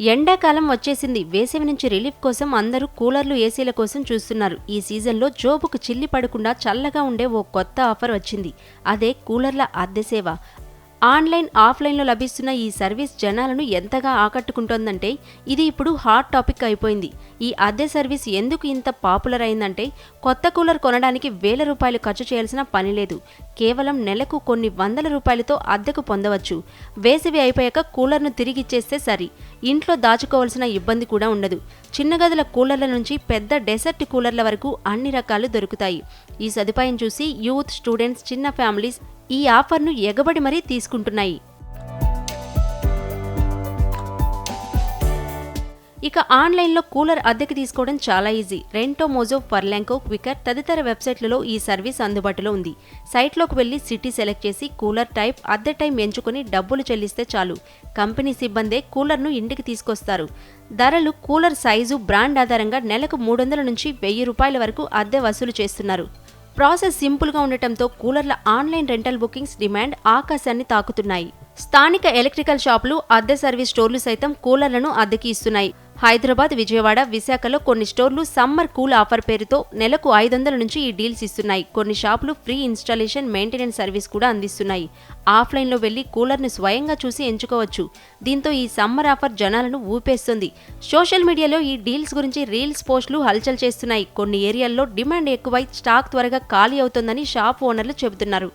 ఎండాకాలం వచ్చేసింది. వేసవి నుంచి రిలీఫ్ కోసం అందరూ కూలర్లు ఏసీల కోసం చూస్తున్నారు. ఈ సీజన్లో జోబుకు చిల్లి పడకుండా చల్లగా ఉండే ఓ కొత్త ఆఫర్ వచ్చింది. అదే కూలర్ల అద్దె సేవ. ఆన్లైన్ ఆఫ్లైన్లో లభిస్తున్న ఈ సర్వీస్ జనాలను ఎంతగా ఆకట్టుకుంటోందంటే ఇది ఇప్పుడు హాట్ టాపిక్ అయిపోయింది. ఈ అద్దె సర్వీస్ ఎందుకు ఇంత పాపులర్ అయిందంటే కొత్త కూలర్ కొనడానికి వేల రూపాయలు ఖర్చు చేయాల్సిన పని లేదు. కేవలం నెలకు కొన్ని వందల రూపాయలతో అద్దెకు పొందవచ్చు. వేసవి అయిపోయాక కూలర్ను తిరిగిచ్చేస్తే సరి. ఇంట్లో దాచుకోవాల్సిన ఇబ్బంది కూడా ఉండదు. చిన్న గదుల కూలర్ల నుంచి పెద్ద డెసర్ట్ కూలర్ల వరకు అన్ని రకాలు దొరుకుతాయి. ఈ సదుపాయం చూసి యూత్ స్టూడెంట్స్ చిన్న ఫ్యామిలీస్ ఈ ఆఫర్ను ఎగబడి మరీ తీసుకుంటున్నాయి. ఇక ఆన్లైన్లో కూలర్ అద్దెకి తీసుకోవడం చాలా ఈజీ. రెంటో మోజో ఫర్లాంకో క్వికర్ తదితర వెబ్సైట్లలో ఈ సర్వీస్ అందుబాటులో ఉంది. సైట్లోకి వెళ్ళి సిటీ సెలెక్ట్ చేసి కూలర్ టైప్ అద్దె టైం ఎంచుకుని డబ్బులు చెల్లిస్తే చాలు. కంపెనీ సిబ్బందే కూలర్ను ఇంటికి తీసుకొస్తారు. ధరలు కూలర్ సైజు బ్రాండ్ ఆధారంగా నెలకు మూడు వందల నుంచి వెయ్యి రూపాయల వరకు అద్దె వసూలు చేస్తున్నారు. ప్రాసెస్ సింపుల్గా ఉండటంతో కూలర్ల ఆన్లైన్ రెంటల్ బుకింగ్స్ డిమాండ్ ఆకాశాన్ని తాకుతున్నాయి. స్థానిక ఎలక్ట్రికల్ షాపులు అద్దె సర్వీస్ స్టోర్లు సైతం కూలర్లను అద్దెకి ఇస్తున్నాయి. హైదరాబాద్ విజయవాడ విశాఖలో కొన్ని స్టోర్లు సమ్మర్ కూల్ ఆఫర్ పేరుతో నెలకు ఐదు వందల నుంచి ఈ డీల్స్ ఇస్తున్నాయి. కొన్ని షాపులు ఫ్రీ ఇన్స్టాలేషన్ మెయింటెనెన్స్ సర్వీస్ కూడా అందిస్తున్నాయి. ఆఫ్లైన్లో వెళ్ళి కూలర్ను స్వయంగా చూసి ఎంచుకోవచ్చు. దీంతో ఈ సమ్మర్ ఆఫర్ జనాలను ఊపేస్తుంది. సోషల్ మీడియాలో ఈ డీల్స్ గురించి రీల్స్ పోస్టులు హల్చల్ చేస్తున్నాయి. కొన్ని ఏరియాల్లో డిమాండ్ ఎక్కువై స్టాక్ త్వరగా ఖాళీ అవుతుందని షాప్ ఓనర్లు చెబుతున్నారు.